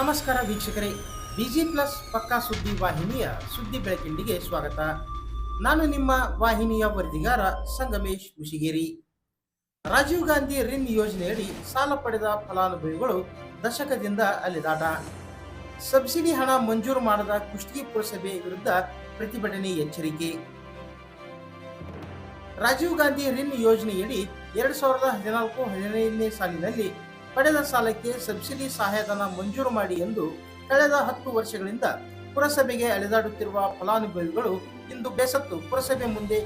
ನಮಸ್ಕಾರ ವೀಕ್ಷಕರೇ busy plus ಪಕ್ಕಾ ಸುದ್ದಿ ವಾಹಿನಿಯ ಸುದ್ದಿ ಬೆಳಕಿಂಡಿಗೆ ಸ್ವಾಗತ. ನಾನು ನಿಮ್ಮ ವಾಹಿನಿಯ ವರದಿಗಾರ ಸಂಗಮೇಶ್ ಮುಷಿಗೇರಿ. ರಾಜೀವ್ ಗಾಂಧಿ ರಿನ್ ಯೋಜನೆಯಡಿ ಸಾಲ ಪಡೆದ ಫಲಾನುಭವಿಗಳು ದಶಕದಿಂದ ಅಲೆದಾಟ. ಸಬ್ಸಿಡಿ ಹಣ ಮಂಜೂರು ಮಾಡದ ಕುಷ್ಟಗಿ ಪುರಸಭೆ ವಿರುದ್ಧ ಪ್ರತಿಭಟನೆ ಎಚ್ಚರಿಕೆ. ರಾಜೀವ್ ಗಾಂಧಿ ರಿನ್ ಯೋಜನೆಯಡಿ ಎರಡ್ ಸಾವಿರದ ಹದಿನಾಲ್ಕು ಹದಿನೈದನೇ ಸಾಲಿನಲ್ಲಿ ಪಡೆದ ಸಾಲಕ್ಕೆ ಸಬ್ಸಿಡಿ ಸಹಾಯಧನ ಮಂಜೂರು ಮಾಡಿ ಎಂದು ಕಳೆದ ಹತ್ತು ವರ್ಷಗಳಿಂದ ಪುರಸಭೆಗೆ ಅಲೆದಾಡುತ್ತಿರುವ ಫಲಾನುಭವಿಗಳು ಇಂದು ಬೇಸತ್ತು ಪುರಸಭೆ ಮುಂದೆ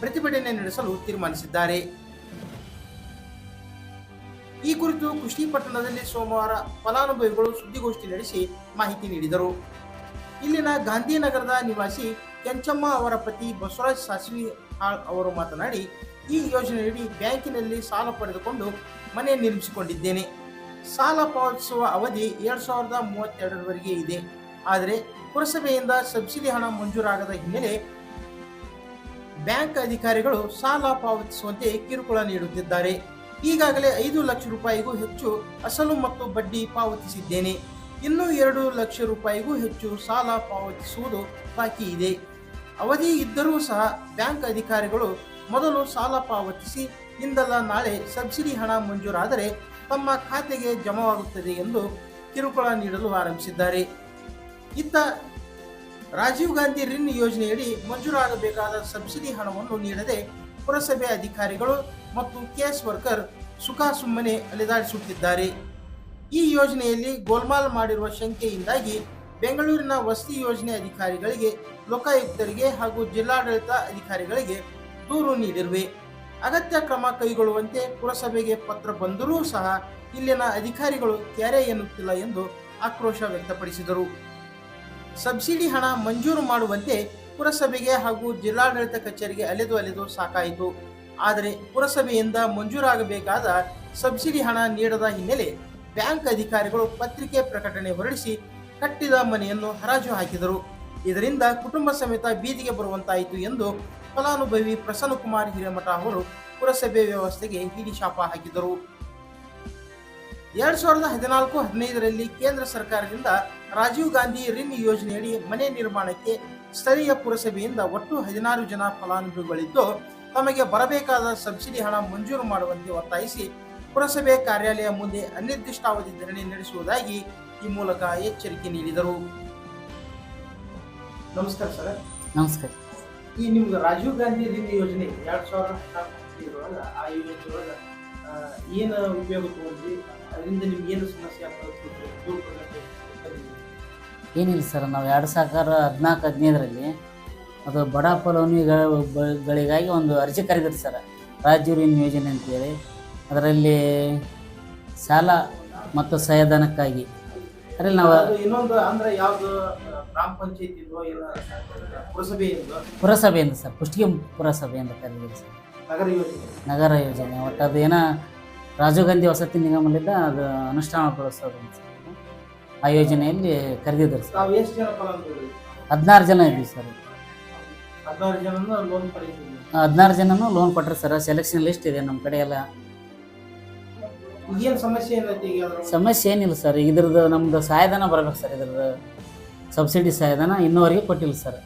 ಪ್ರತಿಭಟನೆ ನಡೆಸಲು ತೀರ್ಮಾನಿಸಿದ್ದಾರೆ. ಈ ಕುರಿತು ಕೃಷಿ ಪಟ್ಟಣದಲ್ಲಿ ಸೋಮವಾರ ಫಲಾನುಭವಿಗಳು ಸುದ್ದಿಗೋಷ್ಠಿ ನಡೆಸಿ ಮಾಹಿತಿ ನೀಡಿದರು. ಇಲ್ಲಿನ ಗಾಂಧಿನಗರದ ನಿವಾಸಿ ಕೆಂಚಮ್ಮ ಅವರ ಪತಿ ಬಸವರಾಜ್ ಸಾಸ್ವಿ ಅವರು ಮಾತನಾಡಿ, ಈ ಯೋಜನೆಯಡಿ ಬ್ಯಾಂಕಿನಲ್ಲಿ ಸಾಲ ಪಡೆದುಕೊಂಡು ಮನೆ ನಿರ್ಮಿಸಿಕೊಂಡಿದ್ದೇನೆ. ಸಾಲ ಪಾವತಿಸುವ ಅವಧಿ ಎರಡು ಸಾವಿರದ ಮೂವತ್ತೆರಡರವರೆಗೆ ಇದೆ. ಆದರೆ ಪುರಸಭೆಯಿಂದ ಸಬ್ಸಿಡಿ ಹಣ ಮಂಜೂರಾಗದ ಹಿನ್ನೆಲೆ ಬ್ಯಾಂಕ್ ಅಧಿಕಾರಿಗಳು ಸಾಲ ಪಾವತಿಸುವಂತೆ ಕಿರುಕುಳ ನೀಡುತ್ತಿದ್ದಾರೆ. ಈಗಾಗಲೇ ಐದು ಲಕ್ಷ ರೂಪಾಯಿಗೂ ಹೆಚ್ಚು ಅಸಲು ಮತ್ತು ಬಡ್ಡಿ ಪಾವತಿಸಿದ್ದೇನೆ. ಇನ್ನೂ ಎರಡು ಲಕ್ಷ ರೂಪಾಯಿಗೂ ಹೆಚ್ಚು ಸಾಲ ಪಾವತಿಸುವುದು ಬಾಕಿ ಇದೆ. ಅವಧಿ ಇದ್ದರೂ ಸಹ ಬ್ಯಾಂಕ್ ಅಧಿಕಾರಿಗಳು ಮೊದಲು ಸಾಲ ಪಾವತಿಸಿ ಇಂದಲ್ಲ ನಾಳೆ ಸಬ್ಸಿಡಿ ಹಣ ಮಂಜೂರಾದರೆ ತಮ್ಮ ಖಾತೆಗೆ ಜಮಾವಾಗುತ್ತದೆ ಎಂದು ಕಿರುಕುಳ ನೀಡಲು ಆರಂಭಿಸಿದ್ದಾರೆ. ಇತ್ತ ರಾಜೀವ್ ಗಾಂಧಿ ರಿನ್ ಯೋಜನೆಯಡಿ ಮಂಜೂರಾಗಬೇಕಾದ ಸಬ್ಸಿಡಿ ಹಣವನ್ನು ನೀಡದೆ ಪುರಸಭೆ ಅಧಿಕಾರಿಗಳು ಮತ್ತು ಕೇಸ್ ವರ್ಕರ್ ಸುಖ ಸುಮ್ಮನೆ ಅಲೆದಾಡಿಸುತ್ತಿದ್ದಾರೆ. ಈ ಯೋಜನೆಯಲ್ಲಿ ಗೋಲ್ಮಾಲ್ ಮಾಡಿರುವ ಶಂಕೆಯಿಂದಾಗಿ ಬೆಂಗಳೂರಿನ ವಸತಿ ಯೋಜನೆ ಅಧಿಕಾರಿಗಳಿಗೆ ಲೋಕಾಯುಕ್ತರಿಗೆ ಹಾಗೂ ಜಿಲ್ಲಾಡಳಿತ ಅಧಿಕಾರಿಗಳಿಗೆ ದೂರು ನೀಡಿರುವೆ. ಅಗತ್ಯ ಕ್ರಮ ಕೈಗೊಳ್ಳುವಂತೆ ಪುರಸಭೆಗೆ ಪತ್ರ ಬಂದರೂ ಸಹ ಇಲ್ಲಿನ ಅಧಿಕಾರಿಗಳು ಕ್ಯಾರೆ ಎನ್ನುತ್ತಿಲ್ಲ ಎಂದು ಆಕ್ರೋಶ ವ್ಯಕ್ತಪಡಿಸಿದರು. ಸಬ್ಸಿಡಿ ಹಣ ಮಂಜೂರು ಮಾಡುವಂತೆ ಪುರಸಭೆಗೆ ಹಾಗೂ ಜಿಲ್ಲಾಡಳಿತ ಕಚೇರಿಗೆ ಅಲೆದು ಅಲೆದು ಸಾಕಾಯಿತು. ಆದರೆ ಪುರಸಭೆಯಿಂದ ಮಂಜೂರಾಗಬೇಕಾದ ಸಬ್ಸಿಡಿ ಹಣ ನೀಡದ ಹಿನ್ನೆಲೆ ಬ್ಯಾಂಕ್ ಅಧಿಕಾರಿಗಳು ಪತ್ರಿಕೆ ಪ್ರಕಟಣೆ ಹೊರಡಿಸಿ ಕಟ್ಟಿದ ಮನೆಯನ್ನು ಹರಾಜು ಹಾಕಿದರು. ಇದರಿಂದ ಕುಟುಂಬ ಸಮೇತ ಬೀದಿಗೆ ಬರುವಂತಾಯಿತು ಎಂದು ಫಲಾನುಭವಿ ಪ್ರಸನ್ನಕುಮಾರ್ ಹಿರೇಮಠ ಅವರು ಪುರಸಭೆ ವ್ಯವಸ್ಥೆಗೆ ಹಿಡಿಶಾಪ ಹಾಕಿದರು. ಎರಡ್ ಸಾವಿರದ ಹದಿನಾಲ್ಕು ಹದಿನೈದರಲ್ಲಿ ಕೇಂದ್ರ ಸರ್ಕಾರದಿಂದ ರಾಜೀವ್ ಗಾಂಧಿ ರಿನ್ ಯೋಜನೆಯಡಿ ಮನೆ ನಿರ್ಮಾಣಕ್ಕೆ ಸ್ಥಳೀಯ ಪುರಸಭೆಯಿಂದ ಒಟ್ಟು ಹದಿನಾರು ಜನ ಫಲಾನುಭವಿಗಳಿದ್ದು, ತಮಗೆ ಬರಬೇಕಾದ ಸಬ್ಸಿಡಿ ಹಣ ಮಂಜೂರು ಮಾಡುವಂತೆ ಒತ್ತಾಯಿಸಿ ಪುರಸಭೆ ಕಾರ್ಯಾಲಯ ಮುಂದೆ ಅನಿರ್ದಿಷ್ಟಾವಧಿ ಧರಣಿ ನಡೆಸುವುದಾಗಿ ಈ ಮೂಲಕ ಎಚ್ಚರಿಕೆ ನೀಡಿದರು. ನಮಸ್ಕಾರ ಸರ್. ನಮಸ್ಕಾರ. ಈ ನಿಮ್ಗೆ ರಾಜೀವ್ ಗಾಂಧಿ ದಿನ ಯೋಜನೆ ಎರಡು ಸಾವಿರದ ಹದಿನಾಲ್ಕು ಆ ಯೋಜನೆ ಒಳಗ ಏನು ಉಪಯೋಗ ತಗೊಂಡ್ರಿ? ಅದರಿಂದ ನಿಮ್ಗೆ ಏನು ಸಮಸ್ಯೆ ಆಗ್ತದೆ ಏನಿಲ್ಲ ಸರ್ ನಾವು ಎರಡು ಸಾವಿರ ಹದಿನಾಲ್ಕು ಹದಿನೈದರಲ್ಲಿ ಅದು ಬಡ ಫಲಾನುಭವಿಗಳಿಗಾಗಿ ಒಂದು ಅರ್ಜಿ ಕರೆದಿರಿ ಸರ್ ರಾಜ್ಯ ಋಣ ಯೋಜನೆ ಅಂತೇಳಿ. ಅದರಲ್ಲಿ ಸಾಲ ಮತ್ತು ಸಹಾಯಧನಕ್ಕಾಗಿ. ಅದರಲ್ಲಿ ನಾವು ಇನ್ನೊಂದು ಅಂದ್ರೆ ಯಾವ್ದು ಗ್ರಾಮ ಪಂಚಾಯತ್ ಇಲ್ವೋ ಏನ ಪುರಸಭೆಯಿಂದ ಪುರಸಭೆಯಿಂದ ಸರ್ ಕುಷ್ಟಗಿ ಅಂತ ಕರೆದಿರಿ ಸರ್. ನಗರ ಯೋಜನೆ. ನಗರ ಯೋಜನೆ ಒಟ್ಟು ಅದು ಏನೋ ರಾಜೀವ್ ಗಾಂಧಿ ವಸತಿ ನಿಗಮದಿಂದ ಅದು ಅನುಷ್ಠಾನಗೊಳಿಸೋದು ಅಂತ ಸರ್. ಆ ಯೋಜನೆಯಲ್ಲಿ ಕರೆದಿದ್ರು ಸರ್. ತಾವು ಎಷ್ಟು ಜನ ಹದಿನಾರು ಜನ ಇದ್ವಿ ಸರ್. ಹದಿನಾರು ಜನ ಲೋನ್ ಪಡೆದಿದ್ದೀವಿ ಹದಿನಾರು ಜನನು ಲೋನ್ ಕೊಟ್ರೆ ಸರ್. ಸೆಲೆಕ್ಷನ್ ಲಿಸ್ಟ್ ಇದೆ ನಮ್ಮ ಕಡೆ ಎಲ್ಲ ಸಮಸ್ಯೆ ಏನೈತಿ ಈಗ ಅದ್ರ ಸಮಸ್ಯೆ ಏನಿಲ್ಲ ಸರ್ ಇದ್ರದ್ದು ನಮ್ದು ಸಹಾಯಧನ ಬರ್ಬೇಕು ಸರ್ ಇದ್ರದ್ದು ಸಬ್ಸಿಡಿ ಸಹಾಯಧನ ಇನ್ನೂವರೆಗೆ ಕೊಟ್ಟಿಲ್ಲ ಸರ್.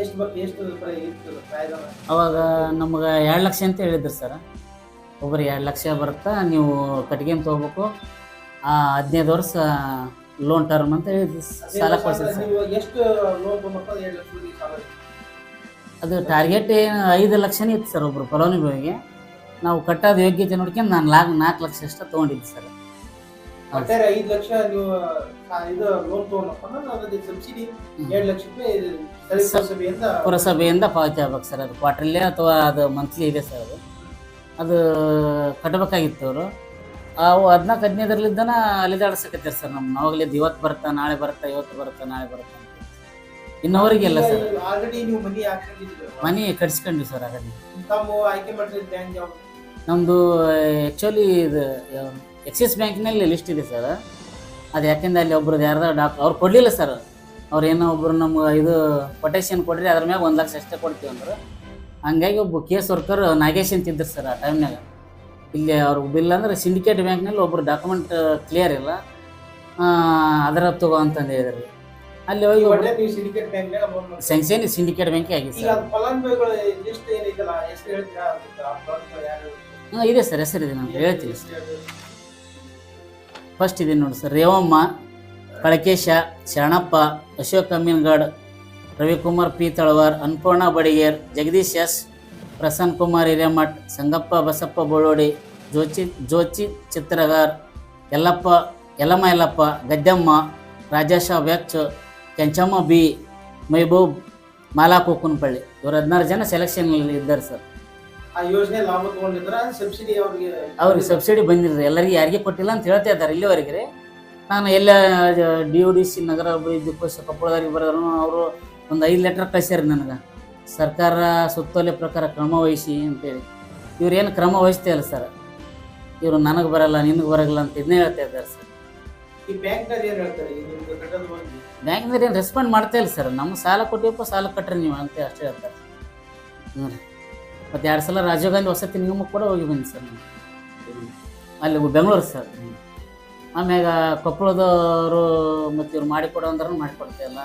ಎಷ್ಟು ಬರ್ ಎಷ್ಟು ಅವಾಗ ನಮ್ಗೆ ಎರಡು ಲಕ್ಷ ಅಂತ ಹೇಳಿದ್ರು ಸರ್. ಒಬ್ಬರಿಗೆ ಎರಡು ಲಕ್ಷ ಬರುತ್ತಾ ನೀವು ಕಟ್ಗೆ ತಗೋಬೇಕು ಆ ಹದಿನೈದು ವರ್ಷ ಲೋನ್ ಟರ್ಮ್ ಅಂತ ಹೇಳಿದ್ರು ಸಾಲ ಕೊಡ್ಸಿದ್ರು ಸರ್. ನೀವು ಎಷ್ಟು ಲೋನ್ ತಗೊಂಡ್ರೆ ಎರಡು ಲಕ್ಷ ರೂಪಾಯಿ ಸಾಲ ಅದು ಟಾರ್ಗೆಟ್ ಏನು ಐದು ಲಕ್ಷನೇ ಇತ್ತು ಸರ್ ಒಬ್ಬರು ಫಲಾನುಭವಿಗೆ ನಾವು ಕಟ್ಟೋದು ಯೋಗ್ಯತೆ ನೋಡ್ಕೊಂಡು ನಾನು ಲಾಗ್ ನಾಲ್ಕು ಲಕ್ಷ ಅಷ್ಟು ತೊಗೊಂಡಿದ್ದೆ ಸರ್. ಹೌದು. ಒಟ್ಟಾರೆ ಐದು ಲಕ್ಷ ನೀವು ಸಾ- ಇದು ಲೋನ್ ತಗೊಂಡಪ್ಪ ಅಂದ್ರೆ ಅದಕ್ಕೆ ಸಬ್ಸಿಡಿ ಎರಡು ಲಕ್ಷ ರೂಪಾಯಿ ಇದು ಸ್ಥಳೀಯ ಸ- ಪುರಸಭೆಯಿಂದ ಪುರಸಭೆಯಿಂದ ಪಾವತಿ ಆಗ್ಬೇಕು ಸರ್ ಅದು ಕ್ವಾರ್ಟರ್ಲಿ ಅಥವಾ ಅದು ಮಂತ್ಲಿ ಇದೆ ಸರ್ ಅದು. ಅದು ಕಟ್ಟಬೇಕಾಗಿತ್ತು ಅವರು. ಅವು ಹದಿನಾಲ್ಕು ಹದಿನೈದರಲ್ಲಿದ್ದಾನ ಅಲಿದಾಡ್ಸಕತ್ತಾರೆ ಸರ್ ನಮ್ಮ ಅವಾಗಲಿದ್ದು ಇವತ್ತು ಬರುತ್ತಾ ನಾಳೆ ಬರುತ್ತಾ ಇವತ್ತು ಬರುತ್ತಾ ನಾಳೆ ಬರುತ್ತಾ ಅಂತ. ಇನ್ನವರೆಗಿಲ್ಲ ಸರ್. ಆಲ್ರೆಡಿ ನೀವು ಮನಿ ಹಾಕೊಂಡಿದ್ದೀರಿ ಮನೆ ಕಟ್ಸ್ಕೊಂಡ್ವಿ ಸರ್ ಹಾಗಾಗಿ ಆಯ್ಕೆ ಮಾಡಿದ ಬ್ಯಾಂಕ್ ಯಾವ್ದು? ನಮ್ಮದು ಆ್ಯಕ್ಚುಲಿ ಇದು ಎಕ್ಸಿಸ್ ಬ್ಯಾಂಕ್ನಲ್ಲಿ ಲಿಸ್ಟ್ ಇದೆ ಸರ್ ಅದು ಯಾಕೆಂದ್ರೆ ಅಲ್ಲಿ ಒಬ್ರದ್ದು ಯಾರ್ದ ಡಾಕ್ ಅವ್ರು ಕೊಡಲಿಲ್ಲ ಸರ್ ಅವ್ರು ಏನೋ ಒಬ್ಬರು ನಮ್ಗೆ ಇದು ಕೊಟೇಶನ್ ಕೊಡ್ರಿ ಅದ್ರ ಮ್ಯಾಗ ಒಂದು ಲಕ್ಷ ಅಷ್ಟೇ ಕೊಡ್ತೀವಿ ಅಂದ್ರೆ. ಹಂಗಾಗಿ ಒಬ್ಬ ಕೇಸ್ ವರ್ಕರ್ ನಾಗೇಶ್ ಅಂತ ಇದ್ದರು ಸರ್ ಆ ಟೈಮ್ನಾಗ ಇಲ್ಲಿ ಅವ್ರಿಗೆ ಬಿಲ್ ಅಂದ್ರೆ ಸಿಂಡಿಕೇಟ್ ಬ್ಯಾಂಕ್ನಲ್ಲಿ ಒಬ್ರು ಡಾಕ್ಯುಮೆಂಟ್ ಕ್ಲಿಯರ್ ಇಲ್ಲ. ಅದರ ತಗೋ ಅಂತಂದು ಹೇಳಿದ್ರಿ. ಅಲ್ಲಿ ಹೋಗಿ. ಸ್ಯಾಂಕ್ಷನ್ ಸಿಂಡಿಕೇಟ್ ಬ್ಯಾಂಕೇ ಆಗಿದೆ ಸರ್ ಹಾಂ, ಇದೆ ಸರ್, ಹೆಸರು ಇದೆ ನಾನು ಹೇಳ್ತೀನಿ ಸರ್. ಫಸ್ಟ್ ಇದೆ ನೋಡಿ sir, Revamma Kalakesha Sharanappa, Ashok Amingad Ravikumar P Talwar, Annapurna Badiger, Jagadish S, Prasanna Kumar Hiremath, Sangappa Basappa Bolodi Jochi Jochi Chitragar, Yallappa, Yallamma Yallappa, Gaddamma, Rajesha ವ್ಯಾಚ್ Kenchamma B, Maibub Mala Kukunpalli ಇವರು ಹದಿನಾರು ಜನ selection ಇದ್ದಾರೆ sir. ಆ ಯೋಜನೆ ಲಾಭ ತಗೊಂಡಿದ್ರ subsidy ಅವ್ರಿಗೆ ಅವ್ರಿಗೆ subsidy ಬಂದಿಲ್ಲ ಎಲ್ಲರಿಗೆ ಯಾರಿಗೆ ಕೊಟ್ಟಿಲ್ಲ ಅಂತ ಹೇಳ್ತಾ ಇದ್ದಾರೆ ಇಲ್ಲಿವರೆಗೆ. ರೀ ನಾನು ಎಲ್ಲ ಡಿ ಯು ಡಿ ಸಿ ನಗರ ಅಭಿವೃದ್ಧಿ ಕೋಶ ಕೊಪ್ಪಳದವ್ರಿಗೆ ಬರೋದ್ರು ಅವರು ಒಂದು ಐದು ಲೆಟರ್ ಕಳಿಸ್ಯಾರ ನನಗೆ. ಸರ್ಕಾರ ಸುತ್ತೋಲೆ ಪ್ರಕಾರ ಕ್ರಮ ವಹಿಸಿ ಅಂತೇಳಿ. ಇವ್ರೇನು ಕ್ರಮ ವಹಿಸ್ತಾ ಇಲ್ಲ ಸರ್. ಇವರು ನನಗೆ ಬರಲ್ಲ ನಿನಗೆ ಬರಲ್ಲ ಅಂತ ಇದನ್ನೇ ಹೇಳ್ತಾ ಇದ್ದಾರೆ ಸರ್. ಈ ಬ್ಯಾಂಕ್ನಾಗ ಏನ್ ಹೇಳ್ತಾರೆ? ರೆಸ್ಪಾಂಡ್ ಮಾಡ್ತಾ ಇಲ್ಲ ಸರ್. ನಮ್ಗೆ ಸಾಲ ಕೊಟ್ಟಿವಪ್ಪ ಸಾಲ ಕಟ್ಟ್ರಿ ನೀವು ಅಂತ ಅಷ್ಟೇ ಹೇಳ್ತಾರೆ. ಹ್ಞೂ ರೀ. ಮತ್ತು ಎರಡು ಸಲ ರಾಜೀವ್ ಗಾಂಧಿ ವಸತಿ ನಿಗಮಕ್ಕೆ ಕೂಡ ಹೋಗಿ ಬಂದಿ ಸರ್ ಅಲ್ಲಿ ಬೆಂಗಳೂರು ಸರ್. ಆಮ್ಯಾಗ ಕೊಪ್ಪಳದವರು ಮತ್ತು ಇವ್ರು ಮಾಡಿಕೊಡೋ ಅಂದ್ರೆ ಮಾಡಿಕೊಡ್ತಾ ಇಲ್ಲ.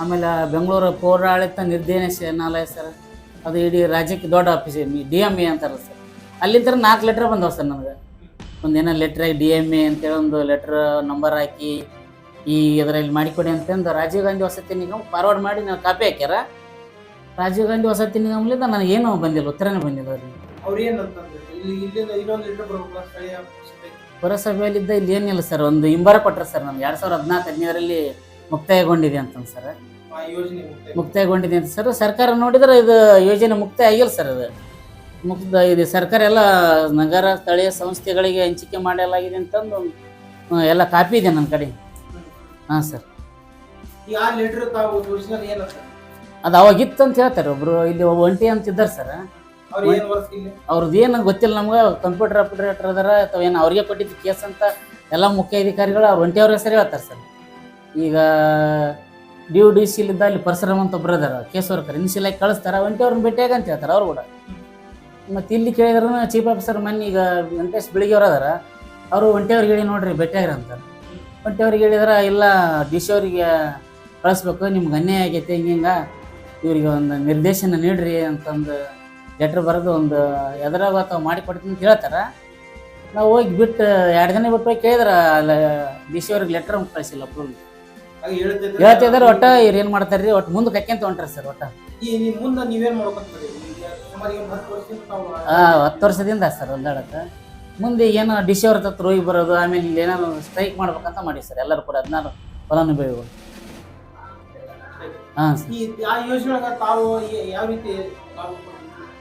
ಆಮೇಲೆ ಬೆಂಗಳೂರು ಪೌರಾಡಳಿತ ನಿರ್ದೇಶನಾಲಯ ಸರ್. ಅದು ಇಡೀ ರಾಜ್ಯಕ್ಕೆ ದೊಡ್ಡ ಆಫೀಸ್ ಡಿ ಎಂ ಎ ಅಂತಾರಲ್ಲ ಸರ್. ಅಲ್ಲಿಂದ ನಾಲ್ಕು ಲೆಟ್ರ್ ಬಂದವು ಸರ್ ನನಗೆ ಒಂದೇನೋ ಲೆಟ್ರಾಗಿ ಡಿ ಎಂ ಎ ಅಂತೇಳಿ ಒಂದು ಲೆಟ್ರ್ ನಂಬರ್ ಹಾಕಿ ಈ ಇದರಲ್ಲಿ ಮಾಡಿಕೊಡಿ ಅಂತಂದು ರಾಜೀವ್ ಗಾಂಧಿ ವಸತಿ ನಿಗಮ ಫಾರ್ವರ್ಡ್ ಮಾಡಿ ನಾವು ಕಾಪಿ ಹಾಕ್ಯಾರ. ರಾಜೀವ್ ಗಾಂಧಿ ವಸತಿ ನಿಗಮಲಿಂದ ಏನು ಬಂದಿಲ್ಲ ಉತ್ತರನೇ ಬಂದಿಲ್ಲ ಅವ್ರಿಗೆ ಅವ್ರು ಏನಂತಂದ್ರೆ ಇಲ್ಲಿ ಇಲ್ಲಿಂದ ಇನ್ನೊಂದು ಲೀಟರ್ ಬರೋಲ್ಲ ಸ್ಥಳೀಯ ಪುರಸಭೆ. ಪುರಸಭೆಯಲ್ಲಿದ್ದ ಇಲ್ಲಿ ಏನಿಲ್ಲ ಸರ್ ಒಂದು ಇಂಬರ ಕೊಟ್ಟರು ಸರ್ ನಮ್ಗೆ. ಎರಡು ಸಾವಿರದ ಹದಿನಾಲ್ಕು ಹದಿನೈದರಲ್ಲಿ ಮುಕ್ತಾಯಗೊಂಡಿದೆ ಅಂತ ಸರ್. ಆ ಯೋಜನೆ ಮುಕ್ತಾಯ. ಮುಕ್ತಾಯಗೊಂಡಿದೆ ಅಂತ ಸರ್. ಸರ್ಕಾರ ನೋಡಿದ್ರೆ ಇದು ಯೋಜನೆ ಮುಕ್ತಾಯ ಆಗಿಲ್ಲ ಸರ್ ಅದು. ಮುಕ್ತ ಇದು ಸರ್ಕಾರ ಎಲ್ಲ ನಗರ ಸ್ಥಳೀಯ ಸಂಸ್ಥೆಗಳಿಗೆ ಹಂಚಿಕೆ ಮಾಡಲಾಗಿದೆ ಅಂತಂದು ಎಲ್ಲ ಕಾಪಿ ಇದೆ ನನ್ನ ಕಡೆ. ಹಾಂ ಸರ್. ಈ ಆ ಲೀಟರ್ ತಾವು ತೋರಿಸಿದಾಗ ಏನಂತ? ಅದು ಅವಾಗಿತ್ತು ಅಂತ ಹೇಳ್ತಾರೆ ಒಬ್ರು. ಇಲ್ಲಿ ಒಂಟಿ ಅಂತ ಇದ್ದಾರೆ ಸರ್ ಅವ್ರದ್ದು ಏನು ಗೊತ್ತಿಲ್ಲ ನಮ್ಗೆ. ಕಂಪ್ಯೂಟರ್ ಆಪರೇಟರ್ ಅದಾರ ಅಥವಾ ಏನು ಅವ್ರಿಗೆ ಕೊಟ್ಟಿದ್ದು ಕೇಸ್ ಅಂತ ಎಲ್ಲ ಮುಖ್ಯ ಅಧಿಕಾರಿಗಳು ಅವ್ರು ಒಂಟಿ ಅವ್ರ ಹೆಸರು ಹೇಳ್ತಾರೆ ಸರ್ ಈಗ ಡಿ ಯು ಡಿ ಇಲ್ಲಿದ್ದ ಅಲ್ಲಿ ಪರಶುರಾಮ್ ಅಂತ ಒಬ್ರು ಅದಾರ ಕೇಸ್ ವರ್ಕರ್ ಇನ್ಸಿಲಾಗಿ ಕಳಿಸ್ತಾರೆ ಒಂಟಿ ಅವ್ರನ್ನ ಭೇಟಿಯಾಗ ಅಂತ ಹೇಳ್ತಾರೆ ಅವ್ರು ಕೂಡ. ಮತ್ತು ಇಲ್ಲಿ ಕೇಳಿದ್ರು ಚೀಫ್ ಆಫೀಸರ್ ಮೊನ್ನೆ ಈಗ ವೆಂಕಟೇಶ್ ಬೆಳಿಗ್ಗೆ ಅವ್ರು ಅದಾರ. ಅವರು ಒಂಟಿ ಅವ್ರಿಗೆ ಹೇಳಿ ನೋಡ್ರಿ ಭೇಟಿಯಾಗ್ರಿ ಅಂತ. ಒಂಟಿ ಅವ್ರಿಗೆ ಹೇಳಿದ್ರೆ ಇಲ್ಲ ಡಿ ಸಿ ಅವ್ರಿಗೆ ಕಳಿಸ್ಬೇಕು ನಿಮ್ಗೆ ಅನ್ಯಾಯ ಆಗೈತೆ ಹಿಂಗ. ಇವ್ರಿಗೆ ಒಂದು ನಿರ್ದೇಶನ ನೀಡ್ರಿ ಅಂತಂದು ಲೆಟ್ರ್ ಬರೆದು ಒಂದು ಎದುರಾಗ ಅಥವಾ ಮಾಡಿ ಕೊಡ್ತೀನಿ ಅಂತ ಹೇಳ್ತಾರೆ. ನಾವು ಹೋಗಿ ಬಿಟ್ಟು ಎರಡು ದಿನ ಬಿಟ್ಟು ಹೋಗಿ ಕೇಳಿದ್ರೆ ಅಲ್ಲಿ ಡಿ ಸಿ ಅವ್ರಿಗೆ ಲೆಟ್ರ್ ಕಳಿಸಿಲ್ಲ ಅಪ್ರೂವ್ ಹೇಳ್ತಿದ್ರೆ ಒಟ್ಟ ಇವ್ರು ಏನು ಮಾಡ್ತಾರೆ ರೀ ಒಟ್ಟು ಮುಂದೆ ಕಕ್ಕೆಂತ ಹೊಂಟ್ರಿ ಸರ್ ಒಟ್ಟ. ಮುಂದೆ ನೀವೇನ್ ಮಾಡ್ಕೊಂತೀರಿ ಹತ್ತು ವರ್ಷದಿಂದ ಸರ್ ಒಂದಾಡಕ್ಕೆ ಮುಂದೆ ಏನು ಡಿ ಸಿ ಅವ್ರ ಹತ್ರ ಹೋಗಿ ಬರೋದು ಆಮೇಲೆ ಇಲ್ಲಿ ಏನಾದ್ರು ಸ್ಟ್ರೈಕ್ ಮಾಡ್ಬೇಕಂತ ಮಾಡಿ ಸರ್ ಎಲ್ಲರೂ ಕೂಡ ಹದಿನಾರು ಫಲಾನುಭವಿಗಳು. ಹಾಂ. ಸರ್ ಈ ಆ ತಾವು ಯಾವ ರೀತಿ ತಾವು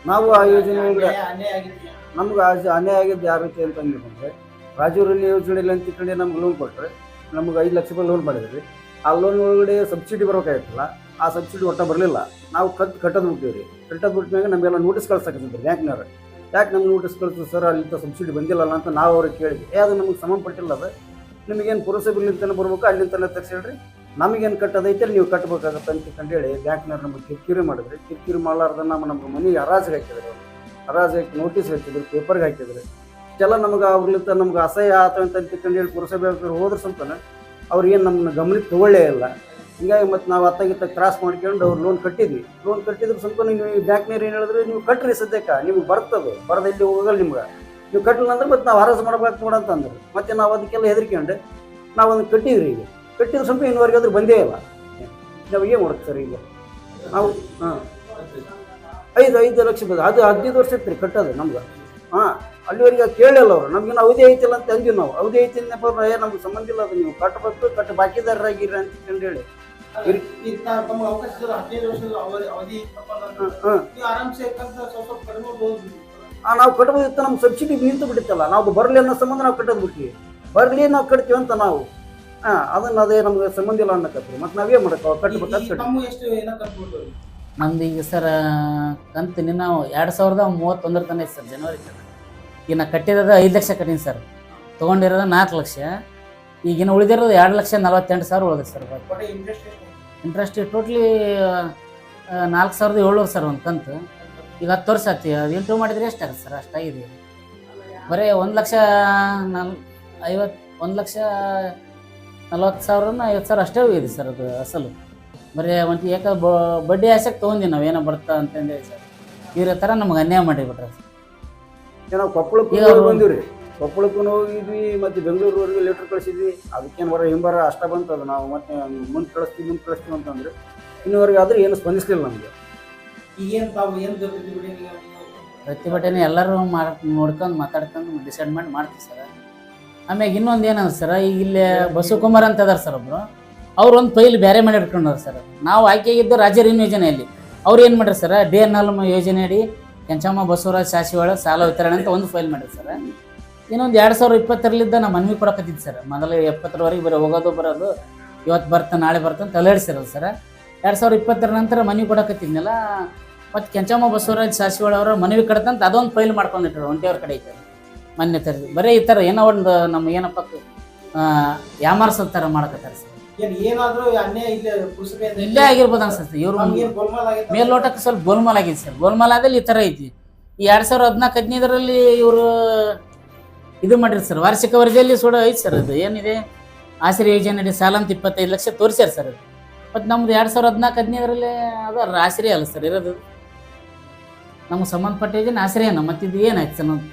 ನಾವು ಆ ಯೋಜನೆ ಒಳಗೆ ಅನ್ಯಾಯ ಅನ್ಯಾಯ ಆಗಿದೆಯಾ ನಮ್ಗೆ ಆ ಅನ್ಯಾಯ ಆಗಿದ್ದು ಯಾವ ರೀತಿ ಅಂತ ಅಂದ್ರೆ ರಾಜೀವ್ ಯೋಜನೆ ಅಂತ ಕಡೆ ನಮ್ಗೆ ಲೋನ್ ಕೊಟ್ಟರೆ ನಮ್ಗೆ ಐದು ಲಕ್ಷ ರೂಪಾಯಿ ಲೋನ್ ಮಾಡಿದ್ರಿ ಆ ಲೋನ್ ಒಳಗಡೆ ಸಬ್ಸಿಡಿ ಬರ್ಬೇಕಾಗಿತ್ತಲ್ಲ ಆ ಸಬ್ಸಿಡಿ ಒಟ್ಟ ಬರಲಿಲ್ಲ. ನಾವು ಕದ್ ಕಟ್ಟೋದು ಬಿಟ್ಟಿವಿ ರೀ ಕಟ್ಟೋದು ಬಿಟ್ಟಾಗ ನಮಗೆಲ್ಲ ನೋಟಿಸ್ ಕಳ್ಸಕತ್ತಿದ್ರು ಬ್ಯಾಂಕ್ನವ್ರು. ಯಾಕೆ ನಮ್ಗೆ ನೋಟಿಸ್ ಕಳಿಸ್ತು ಸರ್ ಅಲ್ಲಿಂದ ಸಬ್ಸಿಡಿ ಬಂದಿಲ್ಲಲ್ಲ ಅಂತ ನಾವು ಅವ್ರಿಗೆ ಕೇಳಿದ್ವಿ. ಏ ಅದು ನಮಗೆ ಸಂಬಂಧಪಟ್ಟಿಲ್ಲ ಅದು. ನಿಮಗೇನು ಪುರಸಭೆಲಿಂದನೇ ಬರ್ಬೇಕು ಅಲ್ಲಿಂದನೇ ತರಿಸಿಡ್ರಿ ನಮಗೇನು ಕಟ್ಟೋದೈತೆ ನೀವು ಕಟ್ಟಬೇಕಾಗತ್ತೆ ಅಂತ ಹೇಳಿ ಬ್ಯಾಂಕ್ನವ್ರು ನಮಗೆ ಕಿರಿಕಿರಿ ಮಾಡಿದ್ರೆ. ಕಿರಿಕಿರಿ ಮಾಡಲಾರ್ದ ನಮ್ಮ ನಮ್ಮ ಮನೆಗೆ ಹರಾಜಿಗೆ ಹಾಕಿದ್ರು ಅವರು. ಹರಾಜು ಹಾಕಿ ನೋಟಿಸ್ ಹಾಕಿದ್ರು, ಪೇಪರ್ಗೆ ಹಾಕಿದ್ರು. ಇಷ್ಟೆಲ್ಲ ನಮ್ಗೆ ಅವ್ರಲಿಂದ ನಮ್ಗೆ ಅಸಹ್ಯ ಆತ ಅಂತ ಹೇಳಿ ಪುರಸಭೆ ಅವ್ರು ಹೋದ್ರೆ ಸ್ವಲ್ಪನ, ಅವ್ರು ಏನು ನಮ್ಮನ್ನ ಗಮನಕ್ಕೆ ತಗೊಳ್ಳೇ ಇಲ್ಲ. ಹಿಂಗಾಗಿ ಮತ್ತು ನಾವು ಅತ್ತಾಗಿತ್ತ ಕ್ರಾಸ್ ಮಾಡ್ಕೊಂಡು ಅವ್ರು ಲೋನ್ ಕಟ್ಟಿದ್ವಿ. ಲೋನ್ ಕಟ್ಟಿದ್ರೆ ಸ್ವಲ್ಪ ನೀವು ಬ್ಯಾಂಕ್ನವ್ರು ಏನು ಹೇಳಿದ್ರೆ, ನೀವು ಕಟ್ಟ್ರಿ ಸದ್ಯಕ್ಕೆ, ನಿಮ್ಗೆ ಬರ್ತದೆ, ಬರದ ಇಲ್ಲಿ ಹೋಗಲ್ಲ ನಿಮ್ಗೆ. ನೀವು ಕಟ್ಟಲಿಲ್ಲ ಅಂದ್ರೆ ಮತ್ತೆ ನಾವು ಹರಾಜು ಮಾಡ್ಬೇಕು ನೋಡಂತಂದ್ರೆ ಮತ್ತೆ ನಾವು ಅದಕ್ಕೆಲ್ಲ ಹೆದರ್ಕೊಂಡು ನಾವು ಅದನ್ನು ಕಟ್ಟಿದ್ರಿ ಈಗ. ಕಟ್ಟಿದ್ರೆ ಸ್ವಲ್ಪ ಇನ್ನುವರೆಗೆ ಆದರೂ ಬಂದೇ ಇಲ್ಲ. ನಾವು ಏನು ಮಾಡುತ್ತೆ ಸರ್ ಈಗ? ನಾವು ಹಾಂ. ಐದು ಐದು ಲಕ್ಷ ಬಂದ ಅದು ಹದಿನೈದು ವರ್ಷ ಇತ್ತು ರೀ ಕಟ್ಟೋದು ನಮ್ಗೆ ಹಾಂ ಅಲ್ಲಿವರೆಗೆ ಕೇಳಲ್ಲ ಅವರು. ನಮ್ಗೇನು ಅವಧಿ ಐತಿಲ್ಲ ಅಂತ ಅಂದ್ವಿ ನಾವು. ಅವಧಿ ಐತಿ ಅಂದ್ನಪ್ಪ ಏ ನಮ್ಗೆ ಸಂಬಂಧ ಇಲ್ಲ ಅದು ನೀವು. ಕಟ್ಟಬೇಕು ಕಟ್ಟ ಬಾಕಿದಾರರಾಗಿರ ಅಂತ ಕಂಡು ಹೇಳಿ. ಹಾಂ ನಾವು ಕಟ್ಟಬೋದಿತ್ತು ನಮ್ಮ ಸಬ್ಸಿಡಿ ನಿಂತು ಬಿಡುತ್ತಲ್ಲ ನಾವು ಬರಲಿ ಅನ್ನೋ ಸಂಬಂಧ ನಾವು ಕಟ್ಟೋದು ಬಿಟ್ವಿ. ಬರಲಿ ನಾವು ಕಟ್ತೀವಿ ಅಂತ ನಾವು. ಹಾಂ ಅದನ್ನ ಅದೇ ನಮ್ಗೆ ಸಂಬಂಧ ಇಲ್ಲ ಅನ್ನಕತ್ರಿ. ಮತ್ತೆ ನಾವೇ ಮಾಡಕ್ಕೆ ಕಟ್ಬಿಟ್ಟು ನಮ್ದು ಈಗ ಸರ್ ಕಂತು ನಿನ್ನ ಎರಡು ಸಾವಿರದ ಮೂವತ್ತೊಂದರ ತನಕ ಐತೆ ಸರ್ ಜನವರಿ ತನಕ. ಈಗ ನಾ ಕಟ್ಟಿರೋದು ಐದು ಲಕ್ಷ ಕಟ್ಟೀನಿ ಸರ್. ತೊಗೊಂಡಿರೋದು ನಾಲ್ಕು ಲಕ್ಷ. ಈಗಿನ ಉಳಿದಿರೋದು ಎರಡು ಲಕ್ಷ ನಲವತ್ತೆಂಟು ಸಾವಿರ ಉಳಿದೆ ಸರ್ ಇಂಟ್ರೆಸ್ಟ್ ಟೋಟ್ಲಿ ನಾಲ್ಕು ಸಾವಿರದ ಏಳ್ನೂರು ಸರ್ ಒಂದು ಕಂತು. ಈಗ ಹತ್ತು ವರ್ಷ ಆಗ್ತೀವಿ ಅದು ಇಂಟ್ರೂ ಮಾಡಿದ್ರೆ ಎಷ್ಟಾಗುತ್ತೆ ಸರ್? ಅಷ್ಟಾಗಿದೆ ಬರೀ ಒಂದು ಲಕ್ಷ ನಾಲ್ ಐವತ್ತು ಒಂದು ಲಕ್ಷ ನಲ್ವತ್ತು ಸಾವಿರನ ಐವತ್ತು ಸಾವಿರ ಅಷ್ಟೇ ಹೋಗಿದೆ ಸರ್ ಅದು ಅಸಲು. ಬರೀ ಒಂದು ಏಕ ಬ- ಬಡ್ಡಿ ಆಸೆಗೆ ತೊಗೊಂಡಿವಿ ನಾವು ಏನೋ ಬರ್ತಾ ಅಂತಂದೇಳಿ ಸರ್. ಇವ್ರ ಥರ ನಮ್ಗೆ ಅನ್ಯಾಯ ಮಾಡಿಬಿಟ್ರೆ ನಾವು ಕೊಪ್ಪಳಕ್ಕೆ ಈಗ ರೀ ಕೊಪ್ಪಳಕ್ಕೂ ಹೋಗಿದ್ವಿ ಮತ್ತು ಬೆಂಗಳೂರವರೆಗೆ ಲೆಟ್ರ್ ಕಳಿಸಿದ್ವಿ. ಅದಕ್ಕೇನು ಬರೋ ಹಿಂಬರ ಅಷ್ಟ ಬಂತು ಅದು ನಾವು ಮತ್ತೆ ಮುಂದೆ ಕಳಿಸ್ತೀವಿ ಮುಂದೆ ಕಳಿಸ್ತೀವಿ ಅಂತಂದ್ರೆ ಇನ್ನೂವರೆಗೆ ಆದ್ರೂ ಏನು ಸ್ಪಂದಿಸಲಿಲ್ಲ ನಮಗೆ. ಈಗೇನು ತಾವು ಏನು ಪ್ರತಿಭಟನೆ ಪ್ರತಿಭಟನೆ ಎಲ್ಲರೂ ಮಾಡ್ ನೋಡ್ಕೊಂಡು ಮಾತಾಡ್ಕೊಂಡು ಡಿಸೈಡ್ ಮಾಡಿ ಮಾಡ್ತೀವಿ ಸರ್. ಆಮ್ಯಾಗ ಇನ್ನೊಂದು ಏನಂದ್ರೆ ಸರ್ ಈಗ ಇಲ್ಲಿ ಬಸವಕುಮಾರ್ ಅಂತ ಅದಾರ ಸರ್ ಒಬ್ರು. ಅವ್ರು ಒಂದು ಫೈಲ್ ಬೇರೆ ಮಾಡಿ ಇಟ್ಕೊಂಡವ್ರು ಸರ್ ನಾವು ಆಯ್ಕೆಯಾಗಿದ್ದು ರಾಜ್ಯ ರಿನ್ ಯೋಜನೆಯಲ್ಲಿ. ಅವ್ರು ಏನು ಮಾಡ್ರಿ ಸರ್ ಡಿ ಎನ್ ಎಲ್ ಯೋಜನೆ ಅಡಿ ಕೆಂಚಮ್ಮ ಬಸವರಾಜ್ ಸಾಸಿವಾಳ ಸಾಲ ವಿತರಣೆ ಅಂತ ಒಂದು ಫೈಲ್ ಮಾಡಿರಿ ಸರ್ ಇನ್ನೊಂದು ಎರಡು ಸಾವಿರ ಇಪ್ಪತ್ತರಲ್ಲಿದ್ದ ನಮ್ಮ ಮನವಿ ಕೊಡಕತ್ತಿದ್ದು ಸರ್ ಮೊದಲು ಎಪ್ಪತ್ತರವರೆಗೆ ಬರೀ ಹೋಗೋದು ಬರೋದು, ಇವತ್ತು ಬರ್ತಾ, ನಾಳೆ ಬರ್ತಾ ಅಂತ ಸರ್ ಎರಡು ಸಾವಿರ ಇಪ್ಪತ್ತರ ನಂತರ ಮನವಿ ಕೊಡಕತ್ತಿದ್ನಲ್ಲ, ಮತ್ತು ಕೆಂಚಮ್ಮ ಬಸವರಾಜ್ ಸಾಸಿವಾಳ ಅವರ ಮನವಿ ಕಡತಂತ ಅದೊಂದು ಫೈಲ್ ಮಾಡ್ಕೊಂಡಿಟ್ರು ಒಂಟಿಯವ್ರ ಕಡೆ ಐತೆ. ಮೊನ್ನೆ ಇರ್ತದೆ ಬರೀ ಈ ಥರ ಏನೋ ಒಂದು ನಮ್ಮ ಏನಪ್ಪ ಯಾಮಾರ್ಸೋ ಥರ ಮಾಡಕತ್ತಾರೆ ಸರ್. ಏನ್ ಇಲ್ಲೇ ಆಗಿರ್ಬೋದು ಅನ್ಸುತ್ತೆ. ಇವ್ರು ಮೇಲ್ನೋಟಕ್ಕೆ ಸ್ವಲ್ಪ ಗೋಲ್ಮಾಲ್ ಆಗಿದೆ ಸರ್. ಗೋಲ್ಮಾಲ್ ಆದಲ್ಲಿ ಈ ಥರ ಐತಿ. ಈ ಎರಡು ಸಾವಿರದ ಹದಿನಾಲ್ಕು ಹದಿನೈದರಲ್ಲಿ ಇವರು ಇದು ಮಾಡಿರಿ ಸರ್. ವಾರ್ಷಿಕ ವರದಿಯಲ್ಲಿ ಸೋಡ ಐತಿ ಸರ್ ಅದು. ಏನಿದೆ? ಆಶ್ರಯ ಯೋಜನೆ ಸಾಲ ಅಂತ ಇಪ್ಪತ್ತೈದು ಲಕ್ಷ ತೋರಿಸ್ಯಾರ ಸರ್ ಅದು. ಮತ್ತು ನಮ್ದು ಎರಡು ಸಾವಿರದ ಹದಿನಾಲ್ಕು ಹದಿನೈದರಲ್ಲಿ ಅದು ಆಶ್ರಯ ಅಲ್ಲ ಸರ್ ಇರೋದು. ನಮ್ಗೆ ಸಂಬಂಧಪಟ್ಟ ಯೋಜನೆ ಆಶ್ರಯನ ಮತ್ತಿದು ಏನಾಯ್ತು ಸರ್ ನಮ್ದು?